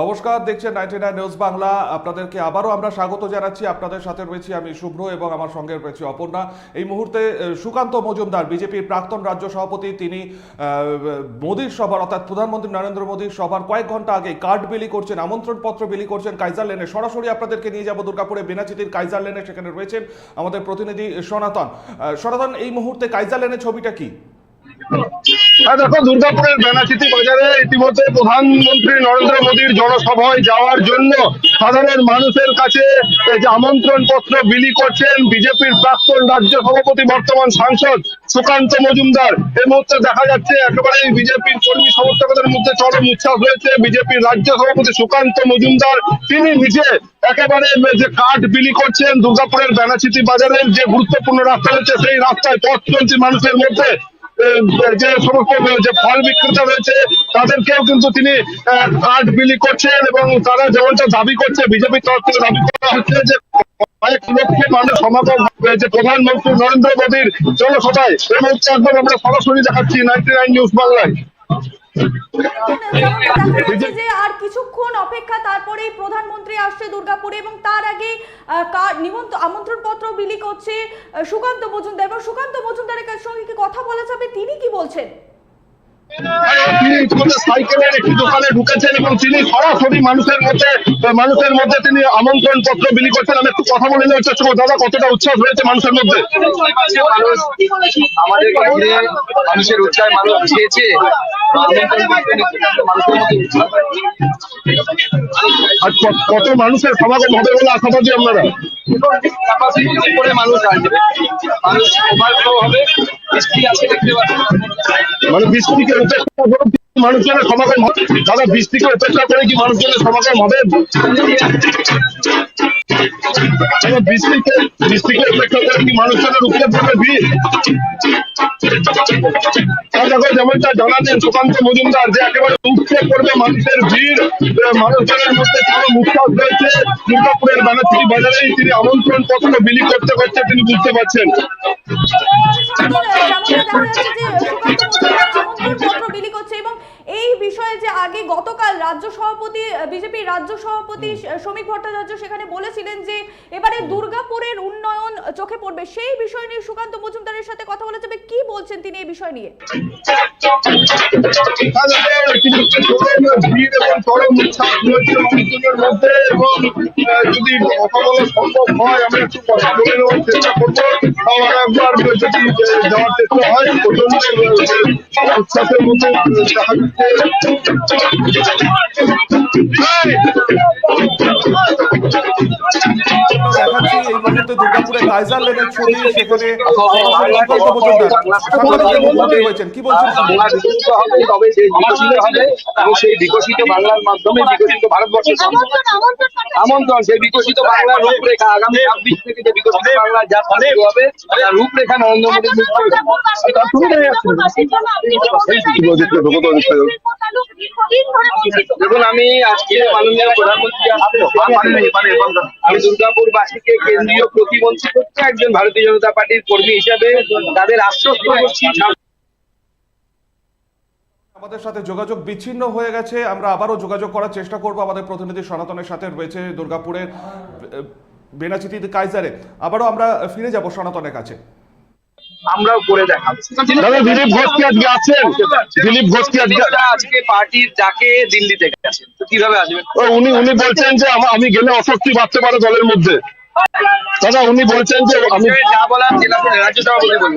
নমস্কার, দেখছেন ninety nine news Bangla আপনাদেরকে আবারও আমরা স্বাগত জানাচ্ছি। আপনাদের সাথে রয়েছি আমি শুভ্র এবং আমার সঙ্গে রয়েছে অপর্ণা। এই মুহূর্তে সুকান্ত মজুমদার, বিজেপির প্রাক্তন রাজ্য সভাপতি, তিনি মোদীর সভার, অর্থাৎ প্রধানমন্ত্রী নরেন্দ্র মোদীর সভার কয়েক ঘণ্টা আগে কার্ড বিলি করছেন, আমন্ত্রণপত্র বিলি করছেন কাইজার লেনে। সরাসরি আপনাদেরকে নিয়ে যাব দুর্গাপুরে। বেনাচিতির কাইজার লেনে সেখানে রয়েছেন আমাদের প্রতিনিধি সনাতন। সনাতন, এই মুহূর্তে কাইজার লেনের ছবিটা কি? দেখো, দুর্গাপুরের বেনাচিতি বাজারে ইতিমধ্যে প্রধানমন্ত্রী নরেন্দ্র মোদীর জনসভায় যাওয়ার জন্য সাধারণ মানুষের কাছে আমন্ত্রণ পত্র বিলি করছেন বিজেপির প্রাক্তন রাজ্য সভাপতি বর্তমান সাংসদ সুকান্ত মজুমদার। এই মুহূর্তে দেখা যাচ্ছে একেবারে বিজেপির কর্মী সমর্থকদের মধ্যে চরম উচ্ছ্বাস রয়েছে। বিজেপির রাজ্য সভাপতি সুকান্ত মজুমদার, তিনি নিজে একেবারে যে কার্ড বিলি করছেন দুর্গাপুরের বেনাচিতি বাজারের যে গুরুত্বপূর্ণ রাস্তা রয়েছে, সেই রাস্তায় পথ চলছে মানুষের মধ্যে। যে সমস্ত যে ফল বিক্রেতা রয়েছে, তাদেরকেও কিন্তু তিনি কার্ড বিলি করছেন এবং তারা যেমনটা দাবি করছে, বিজেপির তরফ থেকে দাবি করা হচ্ছে যে কয়েক লক্ষ মানুষ সমাগম যে প্রধানমন্ত্রী নরেন্দ্র মোদীর জনসভায় এই মুহূর্তে একদম আমরা সরাসরি দেখাচ্ছি নাইনটি নাইন নিউজ বাংলায়। যে আর কিছুক্ষণ অপেক্ষা তারপরেই প্রধানমন্ত্রী আসছে দুর্গাপুরে এবং তার আগে নিমন্ত আমন্ত্রণ পত্র বিলি করছে সুকান্ত মজুমদার। এবং সুকান্ত মজুমদারের সঙ্গে কি কথা বলা যাবে? তিনি কি বলছেন? তিনি সাইকেলের একটি দোকানে ঢুকেছেন এবং তিনি সরাসরি মানুষের মধ্যে মানুষের মধ্যে তিনি আমন্ত্রণ পত্র বিলি করছেন। আমি একটু কথা বলে নেওয়ার চেষ্টা করব। দাদা কতটা রয়েছে মানুষের মধ্যে? মানুষ আমাদের কাছে মানুষের উৎসাহ মানুষ বুঝিয়েছে আর কত মানুষের সমাগম হবে বলে আশাবাদী আপনারা? করে মানুষ আসবে। মানুষ হবে। বৃষ্টি আছে দেখতে পাচ্ছেন। মানে বৃষ্টিকে মানুষজনের সমাগম হবে দাদা বৃষ্টিকে উপেক্ষা করে কি মানুষজনের সমাগম হবে বৃষ্টিকে বৃষ্টিকে উপেক্ষা উপরে ভিড়? দেখো, যেমনটা জানালেন সুকান্ত মজুমদার, যে একেবারে উপচে পড়বে মানুষের ভিড় মানুষজনের মধ্যে কোনো মুখপাত রয়েছে। দুর্গাপুরের বাজারেই তিনি আমন্ত্রণ পত্র বিলি করতে করতে তিনি বুঝতে পারছেন। যেমনটা দেখা যাচ্ছে যে সুকান্ত মজুমদার আমন্ত্রণ পত্র বিলি করছে এবং এই বিষয়ে যে আগে গতকাল রাজ্য সভাপতি বিজেপি রাজ্য সভাপতি শ্রমিক ভট্টাচার্য সেখানে বলেছিলেন যে এবারে দুর্গাপুরের উন্নয়ন চোখে পড়বে। সেই বিষয় নিয়ে সুকান্ত মজুমদারের সাথে কথা বলা যাবে কি বলছেন তিনি এই বিষয় নিয়ে? যদি কথা বলা সম্ভব হয় আমরা একটু কথা বলে নেওয়ার চেষ্টা করব আবার একবার যদি যাওয়ার চেষ্টা হয় প্রচণ্ড উচ্ছ্বাসের মধ্যে দেখা দেখাচ্ছি এই মুহূর্তে দুর্গাপুরে কাইজার লেনের ছবি সেখানে মজুমদার সাংবাদিকদের মুখোমুখি হয়েছেন কি বলছেন হবে তবে সেই বিকশিত হবে এবং সেই বিকশিত বাংলার মাধ্যমে বিকশিত ভারতবর্ষের আমন্ত্রণ সেই বিকশিত বাংলার রূপরেখা আগামী ছাব্বিশ থেকে যে বিকশিত বাংলার যাত্রা শুরু হবে তার রূপরেখা নরেন্দ্র মোদীর মুখ দেখুন আমি আজকে মাননীয় প্রধানমন্ত্রী আমি দুর্গাপুরবাসীকে কেন্দ্রীয় প্রতিমন্ত্রী করছে একজন ভারতীয় জনতা পার্টির কর্মী হিসাবে। তাদের আশ্বস্ত করছি আমাদের সাথে যোগাযোগ বিচ্ছিন্ন হয়ে গেছে। আমরা আবারও যোগাযোগ করার চেষ্টা করব। আমাদের প্রতিনিধি সনাতনের সাথে রয়েছে দুর্গাপুরের বেনাচিতি কাইজারে। আবারও আমরা ফিরে যাব সনাতনের কাছে। আমরাও করে দেখাবো দাদা দিলীপ ঘোষ কি আজকে আছেন? দিলীপ ঘোষ কি আজকে আজকে পার্টির ডাকে দিল্লিতে গেছেন। তো কীভাবে আসবেন? ও, উনি উনি বলছেন যে আমি গেলে অস্বস্তি বাড়তে পারে দলের মধ্যে। দাদা উনি বলছেন যে আমি যা বলার জেলা রাজ্য সভাপতি বলব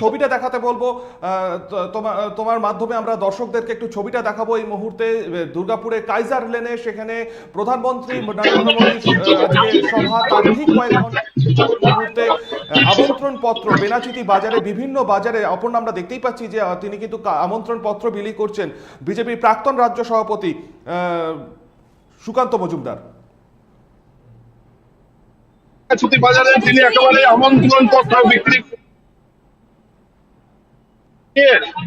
ছবিটা দেখাতে বলব তোমার তোমার মাধ্যমে আমরা দর্শকদেরকে একটু ছবিটা দেখাবো এই মুহূর্তে। দুর্গাপুরে কাইজার লেনে সেখানে প্রধানমন্ত্রী নরেন্দ্র মোদীর সভা, তার ঠিক কয়েক মুহূর্তে আমন্ত্রণ পত্র বেনাচিতি বাজারে, বিভিন্ন বাজারে, অপর্ণা আমরা দেখতেই পাচ্ছি যে তিনি কিন্তু আমন্ত্রণ পত্র বিলি করছেন। বিজেপির প্রাক্তন রাজ্য সভাপতি সুকান্ত মজুমদার। ছুটি বাজারে তিনি একেবারে আমন্ত্রণ পত্র বিক্রি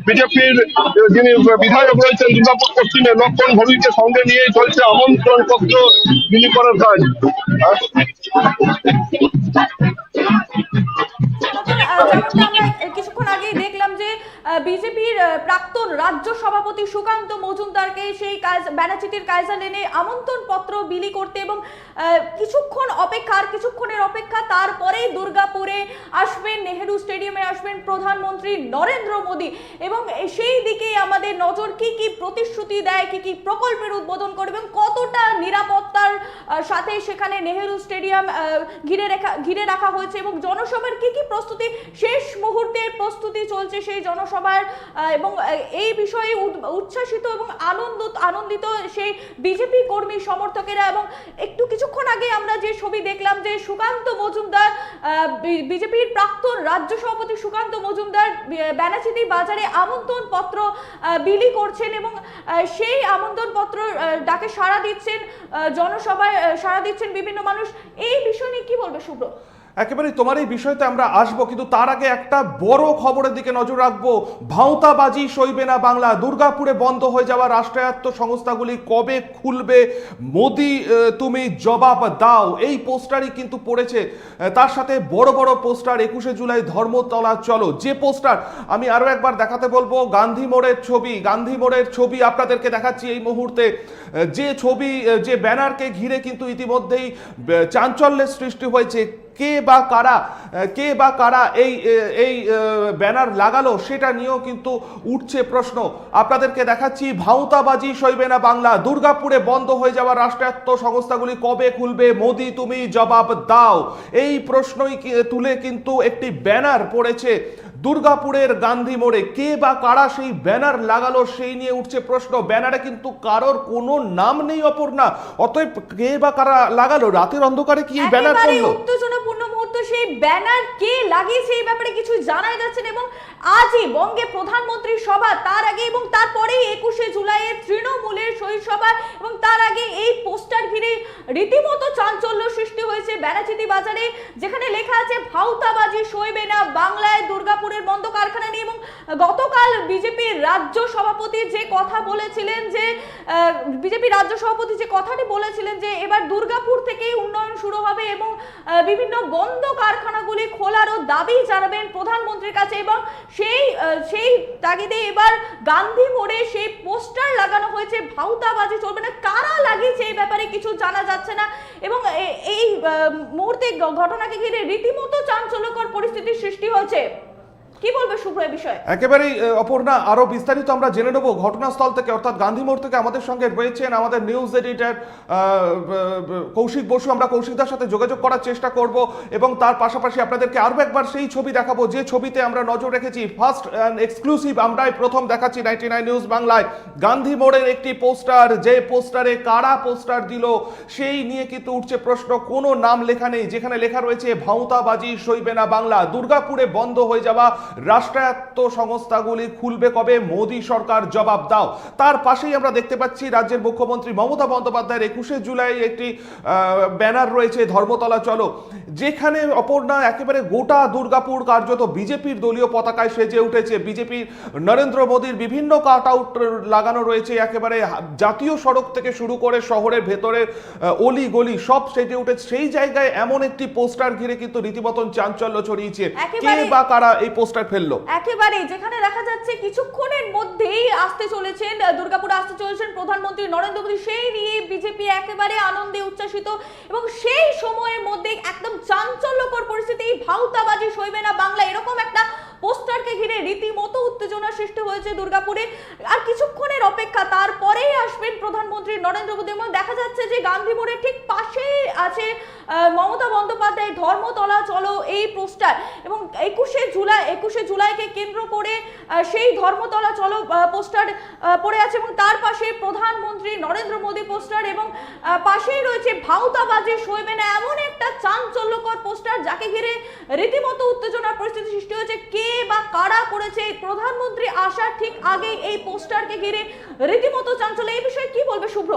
বিজেপির যিনি বিধায়ক রয়েছেন দুর্গাপুর পশ্চিমে লক্ষণ ভবিকে সঙ্গে নিয়ে চলছে আমন্ত্রণ পত্র বিলি করার কাজ। কিছুক্ষণ আগেই দেখলাম যে বিজেপির প্রাক্তন রাজ্য সভাপতি সুকান্ত মজুমদারকে সেই কাজ ব্যানাচিতির কায়জালেনে আমন্ত্রণ পত্র বিলি করতে এবং কিছুক্ষণ অপেক্ষা, আর কিছুক্ষণের অপেক্ষা তারপরেই দুর্গাপুরে আসবেন, নেহেরু স্টেডিয়ামে আসবেন প্রধানমন্ত্রী নরেন্দ্র মোদী। এবং সেই দিকে আমাদের নজর কি কি প্রতিশ্রুতি দেয়, কি কি প্রকল্পের উদ্বোধন করবে এবং কতটা নিরাপত্তার সাথে সেখানে নেহেরু স্টেডিয়াম ঘিরে রাখা ঘিরে রাখা হয়েছে এবং জনসভার কি কি প্রস্তুতি শেষ মুহূর্তের প্রস্তুতি চলছে সেই জনসভার এবং এই বিষয়ে উচ্ছ্বাসিত এবং আনন্দ, আনন্দিত সেই বিজেপি কর্মী সমর্থকেরা এবং একটু কিছুক্ষণ আগে আমরা যে ছবি দেখলাম যে সুকান্ত মজুমদার বিজেপির প্রাক্তন রাজ্য সভাপতি সুকান্ত মজুমদার ব্যানাচিতি বাজারে আমন্ত্রণ পত্র বিলি করছেন এবং সেই আমন্ত্রণ পত্র ডাকে সাড়া দিচ্ছেন জনসভায় সাড়া দিচ্ছেন বিভিন্ন মানুষ। এই বিষয় নিয়ে কি বলবে শুভ্র একেবারে তোমার এই বিষয়তে আমরা আসব, কিন্তু তার আগে একটা বড় খবরের দিকে নজর রাখব। ভাঁওতাবাজি সইবে না বাংলা, দুর্গাপুরে বন্ধ হয়ে যাওয়া রাষ্ট্রায়ত্ত সংস্থাগুলি কবে খুলবে? মোদি তুমি জবাব দাও। এই পোস্টারই কিন্তু পড়েছে। তার সাথে বড় বড় পোস্টার, একুশে জুলাই ধর্মতলা, চলো। যে পোস্টার, আমি আরও একবার দেখাতে বলব, গান্ধী মোড়ের ছবি। গান্ধী মোড়ের ছবি আপনাদেরকে দেখাচ্ছি এই মুহূর্তে। যে ছবি যে ব্যানারকে ঘিরে কিন্তু ইতিমধ্যেই চাঞ্চল্যের সৃষ্টি হয়েছে। কে বা কারা কে বা কারা এই এই ব্যানার লাগালো সেটা নিয়েও কিন্তু উঠছে প্রশ্ন। আপনাদেরকে দেখাচ্ছি ভাউতাবাজি সইবে না বাংলা, দুর্গাপুরে বন্ধ হয়ে যাওয়া রাষ্ট্রায়ত্ত সংস্থাগুলি কবে খুলবে, মোদি তুমি জবাব দাও। এই প্রশ্নই তুলে কিন্তু একটি ব্যানার পড়েছে দুর্গাপুরের গান্ধী মোড়ে কে বা কারা সেই ব্যানার লাগালো সেই নিয়ে উঠছে প্রশ্ন। ব্যানারে কিন্তু কারোর কোনো নাম নেই অপর্ণা। অতএব কে বা কারা লাগালো? রাতের অন্ধকারে কি এই ব্যানার করল উত্তেজনাপূর্ণ মুহূর্ত সেই ব্যানার কে লাগিয়েছে এই ব্যাপারে কিছু জানাই যাচ্ছে না এবং আজই বঙ্গে প্রধানমন্ত্রীর সভা তার আগে এবং তারপরেই একুশে জুলাইয়ে তৃণমূলের শহীদ সভা এবং তার আগে এই পোস্টার ঘিরে রীতিমতো চাঞ্চল্য সৃষ্টি হয়েছে ব্যানাচিতি বাজারে যেখানে লেখা আছে ভাউতাবাজি সইবে না বাংলায় দুর্গাপুরের বন্ধ কারখানা নিয়ে এবং গতকাল বিজেপির রাজ্য সভাপতি যে কথা বলেছিলেন যে বিজেপি রাজ্য সভাপতি যে কথাটি বলেছিলেন যে এবার দুর্গাপুর থেকেই উন্নয়ন শুরু হবে এবং বিভিন্ন বন্ধ কারখানাগুলি খোলারও দাবি জানাবেন প্রধানমন্ত্রীর কাছে এবং সেই সেই তাগিদে এবার গান্ধী মোড়ে সেই পোস্টার লাগানো হয়েছে ভাউতাবাজি চলবে না, কারা লাগিয়েছে এই ব্যাপারে কিছু জানা যাচ্ছে না এবং এই মুহূর্তে ঘটনাকে ঘিরে রীতিমতো চাঞ্চল্যকর পরিস্থিতির সৃষ্টি হয়েছে। কি বলবে শুভ্র এই বিষয়ে? একেবারেই অপর্ণা, আরও বিস্তারিত আমরা জেনে নেব ঘটনাস্থল থেকে, অর্থাৎ গান্ধী মোড় থেকে আমাদের সঙ্গে রয়েছেন আমাদের নিউজ এডিটর কৌশিক বসু। আমরা কৌশিকদার সাথে যোগাযোগ করার চেষ্টা করব এবং তার পাশাপাশি আপনাদেরকে আরও একবার সেই ছবি দেখাবো, যে ছবিতে আমরা নজর রেখেছি। ফার্স্ট অ্যান্ড এক্সক্লুসিভ আমরাই প্রথম দেখাচ্ছি নাইনটি নাইন নিউজ বাংলায়। গান্ধী মোড়ের একটি পোস্টার, যে পোস্টারে কারা পোস্টার দিল, সেই নিয়ে কিন্তু উঠছে প্রশ্ন। কোনো নাম লেখা নেই, যেখানে লেখা রয়েছে, ভাঁওতাবাজি সইবে না বাংলা। দুর্গাপুরে বন্ধ হয়ে যাওয়া রাষ্ট্রায়ত্ত সংস্থাগুলি খুলবে কবে? মোদী সরকার জবাব দাও। তার পাশেই আমরা দেখতে পাচ্ছি রাজ্যের মুখ্যমন্ত্রী মমতা বন্দ্যোপাধ্যায়ের একুশে জুলাই একটি ব্যানার রয়েছে ধর্মতলা চলো। যেখানে অপর্ণা একেবারে গোটা দুর্গাপুর কার্যত বিজেপির দলীয় পতাকায় সেজে উঠেছে। বিজেপির নরেন্দ্র মোদীর বিভিন্ন কাট আউট লাগানো রয়েছে। একেবারে জাতীয় সড়ক থেকে শুরু করে শহরের ভেতরে অলি গলি সব সেজে উঠেছে। সেই জায়গায় এমন একটি পোস্টার ঘিরে কিন্তু রীতিমতন চাঞ্চল্য ছড়িয়েছে। কে বা কারা এই পোস্টার ফেলল। একেবারে যেখানে দেখা যাচ্ছে কিছুক্ষণের মধ্যেই আসতে চলেছেন দুর্গাপুরে আসতে চলেছেন প্রধানমন্ত্রী নরেন্দ্র মোদী। সেই নিয়ে বিজেপি একেবারে আনন্দে উচ্ছ্বাসিত এবং সেই সময়ের মধ্যে একদম চাঞ্চল্যকর পরিস্থিতি, ভাউতাবাজি সইবে না বাংলা, এরকম একটা পোস্টারকে ঘিরে রীতিমতো উত্তেজনা সৃষ্টি হয়েছে দুর্গাপুরে। আর কিছুক্ষণের অপেক্ষা, তারপরেই আসবেন প্রধানমন্ত্রী নরেন্দ্র মোদী। এবং দেখা যাচ্ছে যে গান্ধী মোড়ের ঠিক পাশেই আছে মমতা বন্দ্যোপাধ্যায়, ধর্মতলা, চলো এই পোস্টার। এবং একুশে জুলাই, একুশে জুলাইকে কেন্দ্র করে সেই ধর্মতলা, চলো পোস্টার পড়ে আছে এবং তার পাশে প্রধানমন্ত্রী নরেন্দ্র মোদী পোস্টার এবং পাশেই রয়েছে ভাউতাবাজি সইবে না এমন একটা চাঞ্চল্যকর পোস্টার যাকে ঘিরে রীতিমতো উত্তেজনার পরিস্থিতি সৃষ্টি হয়েছে। কে বা কারা করেছে? প্রধানমন্ত্রী আসার ঠিক আগেই এই পোস্টারকে ঘিরে রীতিমতো চাঞ্চল্য। এই বিষয়ে কি বলবে শুভ্র?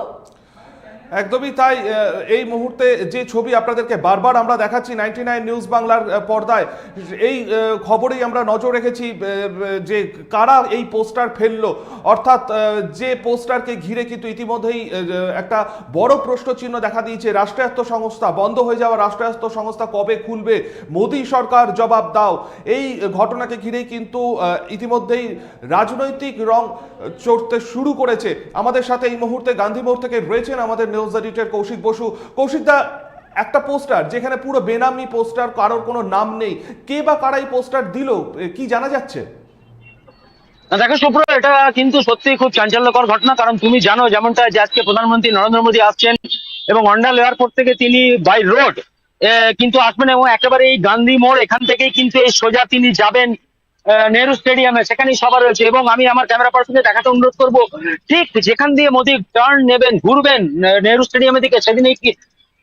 একদমই তাই এই মুহূর্তে যে ছবি আপনাদেরকে বারবার আমরা দেখাচ্ছি নাইনটি নাইন নিউজ বাংলার পর্দায়, এই খবরেই আমরা নজর রেখেছি যে কারা এই পোস্টার ফেলল। অর্থাৎ যে পোস্টারকে ঘিরে কিন্তু ইতিমধ্যেই একটা বড় প্রশ্নচিহ্ন দেখা দিয়েছে, রাষ্ট্রায়ত্ত সংস্থা, বন্ধ হয়ে যাওয়া রাষ্ট্রায়ত্ত সংস্থা কবে খুলবে? মোদী সরকার জবাব দাও। এই ঘটনাকে ঘিরেই কিন্তু ইতিমধ্যেই রাজনৈতিক রং চড়তে শুরু করেছে। আমাদের সাথে এই মুহূর্তে গান্ধী মোড় থেকে রয়েছেন আমাদের নিউজ এডিটর কৌশিক বসু কৌশিক দা, একটা পোস্টার যেখানে পুরো বেনামি পোস্টার, কারোর কোনো নাম নেই। কে বা কারা এই পোস্টার দিল? কি জানা যাচ্ছে? দেখো সুপ্র এটা কিন্তু সত্যি খুব চাঞ্চল্যকর ঘটনা, কারণ তুমি জানো যেমনটা যে আজকে প্রধানমন্ত্রী নরেন্দ্র মোদী আসছেন এবং অন্ডাল এয়ারপোর্ট থেকে তিনি বাই রোড কিন্তু আসবেন এবং একেবারে এই গান্ধী মোড় এখান থেকেই কিন্তু এই সোজা তিনি যাবেন। নেহরু স্টেডিয়ামে, সেখানেই সভা রয়েছে এবং আমি আমার ক্যামেরা পার্সনকে দেখাতে অনুরোধ করব। ঠিক যেখান দিয়ে মোদী টার্ন নেবেন, ঘুরবেন নেহরু স্টেডিয়ামের দিকে, সেদিনই কি,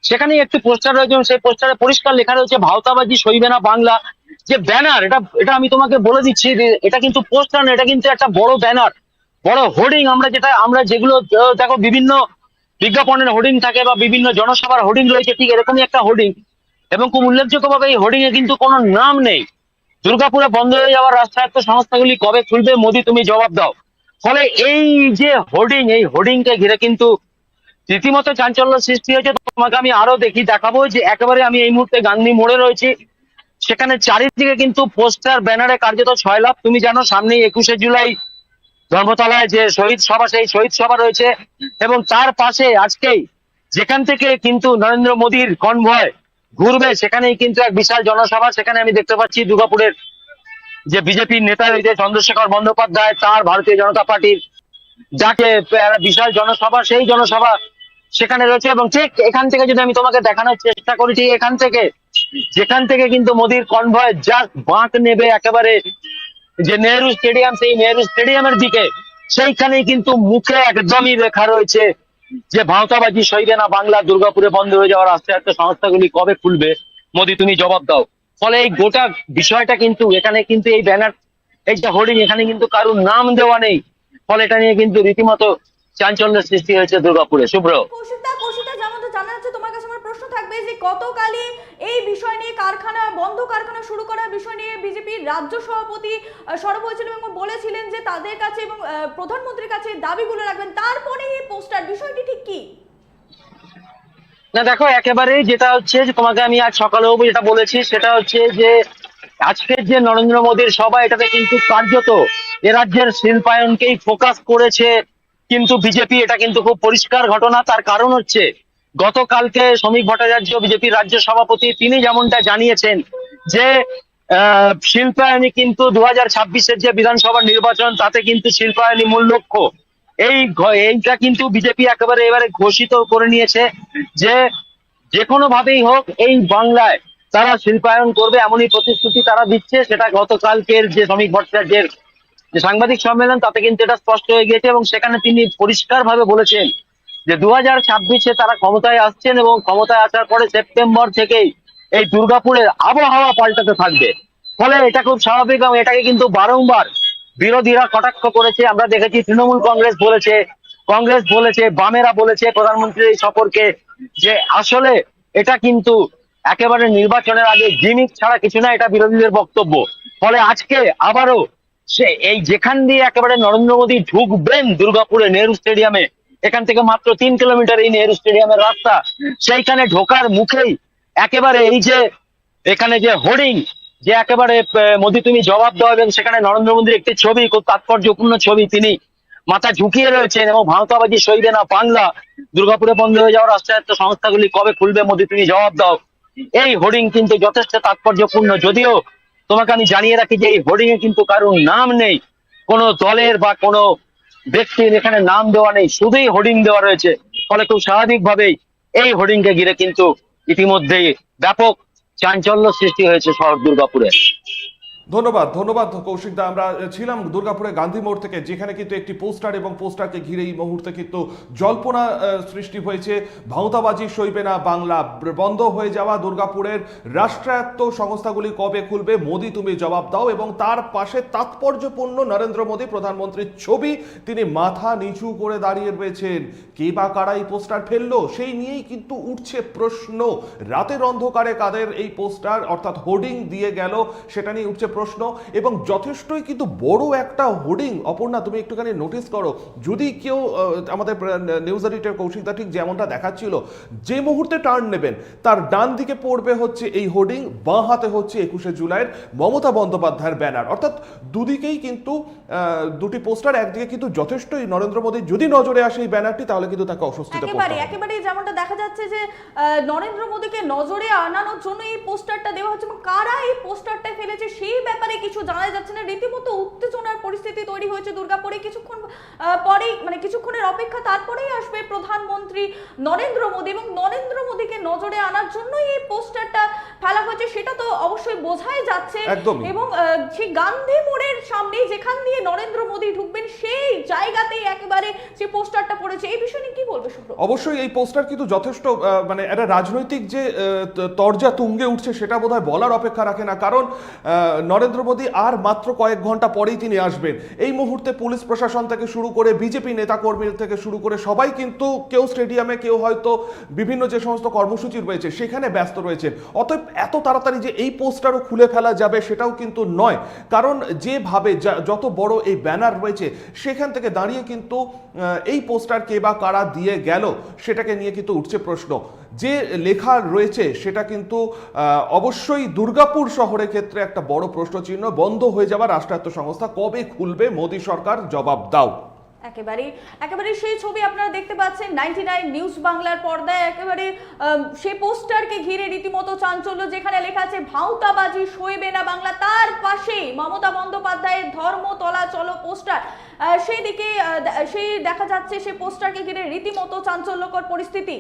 সেখানেই একটি পোস্টার রয়েছে, সেই পোস্টারে পরিষ্কার লেখা রয়েছে, ভাওতাবাজি সইবে না বাংলা। যে ব্যানার এটা এটা আমি তোমাকে বলে দিচ্ছি এটা কিন্তু পোস্টার না, এটা কিন্তু একটা বড় ব্যানার বড় হোর্ডিং আমরা যেটা, আমরা যেগুলো দেখো, বিভিন্ন বিজ্ঞাপনের হোর্ডিং থাকে বা বিভিন্ন জনসভার হোর্ডিং রয়েছে, ঠিক এরকমই একটা হোর্ডিং এবং খুব উল্লেখযোগ্যভাবে এই হোর্ডিং এ কিন্তু কোনো নাম নেই। দুর্গাপুরে বন্ধ হয়ে যাওয়ার রাষ্ট্রায়ত্ত সংস্থাগুলি কবে খুলবে মোদি তুমি জবাব দাও। ফলে এই যে হোর্ডিং, এই হোর্ডিং কে ঘিরে কিন্তু রীতিমতো চাঞ্চল্য সৃষ্টি হয়েছে। তোমাকে আমি আরও দেখি, দেখাবো যে একেবারে আমি এই মুহূর্তে গান্ধী মোড়ে রয়েছি। সেখানে চারিদিকে কিন্তু পোস্টার, ব্যানারে কার্যত ছয় লাভ তুমি জানো সামনেই একুশে জুলাই ধর্মতলায় যে শহীদ সভা, সেই শহীদ সভা রয়েছে। এবং তার পাশে আজকেই যেখান থেকে কিন্তু নরেন্দ্র মোদীর কনভয় ঘুরবে, সেখানেই কিন্তু এক বিশাল জনসভা, সেখানে আমি দেখতে পাচ্ছি দুর্গাপুরের যে বিজেপির নেতা রয়েছে চন্দ্রশেখর বন্দ্যোপাধ্যায়, তার ভারতীয় জনতা পার্টির যাকে বিশাল জনসভা, সেই জনসভা সেখানে রয়েছে এবং ঠিক এখান থেকে যদি আমি তোমাকে দেখানোর চেষ্টা করেছি এখান থেকে, যেখান থেকে কিন্তু মোদির কনভয় জাস্ট বাঁক নেবে একেবারে যে নেহরু স্টেডিয়াম, সেই নেহরু স্টেডিয়ামের দিকে, সেইখানেই কিন্তু মুখে একদমই লেখা রয়েছে যে ভাওতাবাজি সইবে না বাংলা দুর্গাপুরে বন্ধ হয়ে যাওয়ার আস্তে আস্তে সংস্থাগুলি কবে খুলবে? মোদি, তুমি জবাব দাও। ফলে এই গোটা বিষয়টা কিন্তু, এখানে কিন্তু এই ব্যানার, এই যে হোর্ডিং এখানে কিন্তু কারোর নাম দেওয়া নেই। ফলে এটা নিয়ে কিন্তু রীতিমতো চাঞ্চল্যের সৃষ্টি হয়েছে দুর্গাপুরে। শুভ্র কৌশিকদা কৌশিকদা যেমনটা জানা যাচ্ছে তোমার কাছে আমার প্রশ্ন থাকবে যে গতকালই এই বিষয় নিয়ে কারখানা, বন্ধ কারখানা শুরু করার বিষয় নিয়ে বিজেপির রাজ্য সভাপতি সরব এবং বলেছিলেন যে তাদের কাছে এবং প্রধানমন্ত্রীর কাছে দাবিগুলো রাখবেন। তারপরে এই পোস্টার, বিষয়টি ঠিক কি? না, দেখো, একেবারেই যেটা হচ্ছে যে তোমাকে আমি আজ সকালেও যেটা বলেছি, সেটা হচ্ছে যে আজকের যে নরেন্দ্র মোদীর সভা, এটাতে কিন্তু কার্যত এ রাজ্যের শিল্পায়নকেই ফোকাস করেছে কিন্তু বিজেপি। এটা কিন্তু খুব পরিষ্কার ঘটনা। তার কারণ হচ্ছে গতকালকে শ্রমিক ভট্টাচার্য বিজেপির রাজ্য সভাপতি তিনি যেমনটা জানিয়েছেন যে আহ, শিল্পায়নই কিন্তু দু হাজার ছাব্বিশের যে বিধানসভা নির্বাচন তাতে কিন্তু শিল্পায়নী মূল লক্ষ্য। এই এইটা কিন্তু বিজেপি একেবারে এবারে ঘোষিত করে নিয়েছে যে যে কোনো ভাবেই হোক এই বাংলায় তারা শিল্পায়ন করবে এমনই প্রতিশ্রুতি তারা দিচ্ছে সেটা গতকালকের যে শ্রমিক ভট্টাচার্যের যে সাংবাদিক সম্মেলন তাতে কিন্তু এটা স্পষ্ট হয়ে গিয়েছে এবং সেখানে তিনি পরিষ্কার ভাবে বলেছেন যে দু হাজার ছাব্বিশে তারা ক্ষমতায় আসছেন এবং ক্ষমতায় আসার পরে সেপ্টেম্বর থেকেই এই দুর্গাপুরের আবহাওয়া পাল্টাতে থাকবে। ফলে এটা খুব স্বাভাবিক এবং এটাকে কিন্তু বারংবার বিরোধীরা কটাক্ষ করেছে। আমরা দেখেছি তৃণমূল কংগ্রেস বলেছে কংগ্রেস বলেছে, বামেরা বলেছে, প্রধানমন্ত্রীর এই সফরকে যে আসলে এটা কিন্তু একেবারে নির্বাচনের আগে জিমিক ছাড়া কিছু না, এটা বিরোধীদের বক্তব্য। ফলে আজকে আবারও সে এই যেখান দিয়ে একেবারে নরেন্দ্র মোদী ঢুকবেন দুর্গাপুরে নেহরু স্টেডিয়ামে এখান থেকে মাত্র তিন কিলোমিটার এই নেহরু স্টেডিয়ামের রাস্তা। সেইখানে ঢোকার মুখেই একেবারে এই যে, এখানে যে হোর্ডিং, যে একেবারে মোদি তুমি জবাব দাও এবং সেখানে নরেন্দ্র মোদীর একটি ছবি, খুব তাৎপর্যপূর্ণ ছবি তিনি মাথা ঝুঁকিয়ে রয়েছেন এবং ভারতাবাজি সইবে না বাংলা। দুর্গাপুরে বন্ধ হয়ে যাওয়ার রাষ্ট্রায়ত্ত সংস্থাগুলি কবে খুলবে মোদি তুমি জবাব দাও। এই হোর্ডিং কিন্তু যথেষ্ট তাৎপর্যপূর্ণ, যদিও তোমাকে আমি জানিয়ে রাখি যে এই হোর্ডিং এ কিন্তু কারোর নাম নেই। কোনো দলের বা কোনো ব্যক্তির এখানে নাম দেওয়া নেই, শুধুই হোর্ডিং দেওয়া রয়েছে। ফলে খুব স্বাভাবিকভাবেই এই হোর্ডিং কে ঘিরে কিন্তু ইতিমধ্যেই ব্যাপক চাঞ্চল্য সৃষ্টি হয়েছে শহর দুর্গাপুরে। ধন্যবাদ ধন্যবাদ কৌশিক দা। আমরা ছিলাম দুর্গাপুরে গান্ধী মোড় থেকে, যেখানে কিন্তু একটি পোস্টার এবং পোস্টারকে ঘিরে এই মুহূর্তে কিন্তু জল্পনা সৃষ্টি হয়েছে। ভাওতাবাজি সইবে না বাংলা বন্ধ হয়ে যাওয়া দুর্গাপুরের রাষ্ট্রায়ত্ত সংস্থাগুলি কবে খুলবে? মোদি, তুমি জবাব দাও। এবং তার পাশে তাৎপর্যপূর্ণ নরেন্দ্র মোদী, প্রধানমন্ত্রীর ছবি, তিনি মাথা নিচু করে দাঁড়িয়ে রয়েছেন। কে বা কারা এই পোস্টার ফেলল? সেই নিয়েই কিন্তু উঠছে প্রশ্ন। রাতের অন্ধকারে কাদের এই পোস্টার, অর্থাৎ হোর্ডিং দিয়ে গেল, সেটা নিয়ে উঠছে প্রশ্ন এবং যথেষ্টই কিন্তু বড় একটা হোর্ডিং। অপর্ণা তুমি একটুখানি নোটিস করো। যদি কেউ আমাদের নিউজ এডিটর কৌশিকদা ঠিক যেমনটা দেখাচ্ছিল যে মুহূর্তে টার্ন নেবেন তার ডান দিকে পড়বে হচ্ছে এই হোর্ডিং বাঁ হাতে হচ্ছে একুশে জুলাইয়ের মমতা বন্দ্যোপাধ্যায়ের ব্যানার। অর্থাৎ দুদিকেই কিন্তু দুটি পোস্টার একদিকে কিন্তু যথেষ্টই নরেন্দ্র মোদী যদি নজরে আসে এই ব্যানারটি তাহলে কিন্তু তাকে অস্বস্তিতে পড়তে একেবারে একেবারে যেমনটা দেখা যাচ্ছে যে নরেন্দ্র মোদীকে নজরে আনানোর জন্য এই পোস্টারটা দেওয়া হচ্ছে এবং কারা এই পোস্টারটা ফেলেছে সেই ব্যাপারে কিছু জানা যাচ্ছে না। রীতিমতো উত্তেজনার পরিস্থিতি তৈরি হয়েছে দুর্গাপুরে। কিছুক্ষণ পরেই মানে কিছুক্ষণের অপেক্ষা তারপরেই আসবে প্রধানমন্ত্রী নরেন্দ্র মোদী এবং নরেন্দ্র মোদীকে নজরে আনার জন্যই এই পোস্টারটা ফেলা হয়েছে সেটা তো অবশ্যই বোঝাই যাচ্ছে। এবং সেই গান্ধী মোড়ের সামনে যেখান দিয়ে নরেন্দ্র মোদী ঢুকবেন সেই জায়গাতেই একেবারে সেই পোস্টারটা পড়েছে। এই বিষয়ে নিয়ে কি বলবে শুভ্র অবশ্যই এই পোস্টার কিন্তু যথেষ্ট মানে একটা রাজনৈতিক যে তরজা তুঙ্গে উঠছে সেটা বোধহয় বলার অপেক্ষা রাখে না। কারণ নরেন্দ্র মোদী আর মাত্র কয়েক ঘণ্টা পরেই তিনি আসবেন। এই মুহূর্তে পুলিশ প্রশাসন থেকে শুরু করে বিজেপি নেতাকর্মী থেকে শুরু করে সবাই কিন্তু কেউ স্টেডিয়ামে, কেউ হয়তো বিভিন্ন যে সমস্ত কর্মসূচি রয়েছে, সেখানে ব্যস্ত রয়েছে অতএব এত তাড়াতাড়ি যে এই পোস্টারও খুলে ফেলা যাবে সেটাও কিন্তু নয়। কারণ যেভাবে যত বড় এই ব্যানার রয়েছে, সেখান থেকে দাঁড়িয়ে কিন্তু এই পোস্টার কে বা কারা দিয়ে গেল, সেটাকে নিয়ে কিন্তু উঠছে প্রশ্ন। যে লেখা রয়েছে, সেটা কিন্তু অবশ্যই দুর্গাপুর শহরের ক্ষেত্রে একটা বড় প্রশ্নচিহ্ন বন্ধ হয়ে যাওয়া রাষ্ট্রায়ত্ত সংস্থা কবে খুলবে মোদী সরকার? জবাব দাও। একেবারে একেবারে সেই ছবি আপনারা দেখতে পাচ্ছেন, নাইনটি নাইন নিউজ বাংলার পর্দায় একেবারে সেই পোস্টারকে ঘিরে রীতিমতো চাঞ্চল্য যেখানে লেখা আছে ভাউতাবাজি সইবে না বাংলা। তার পাশে মমতা বন্দ্যোপাধ্যায়ের ধর্মতলা চলো পোস্টার। সেই দিকে সেই দেখা যাচ্ছে সেই পোস্টারকে ঘিরে রীতিমতো চাঞ্চল্যকর পরিস্থিতি।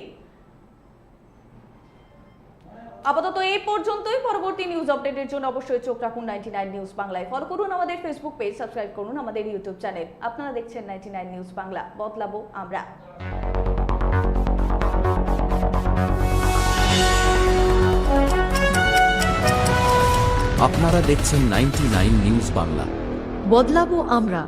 আপাতত এই পর্যন্তই। পরবর্তী নিউজ আপডেটের জন্য অবশ্যই চোখ রাখুন নাইনটি নাইন নিউজ বাংলায়। ফলো করুন আমাদের ফেসবুক পেজ সাবস্ক্রাইব করুন আমাদের ইউটিউব চ্যানেল আপনারা দেখছেন নাইনটি নাইন নিউজ বাংলা। বদলাবো আমরা। আপনারা দেখছেন নাইনটি নিউজ বাংলা। বদলাবো আমরা।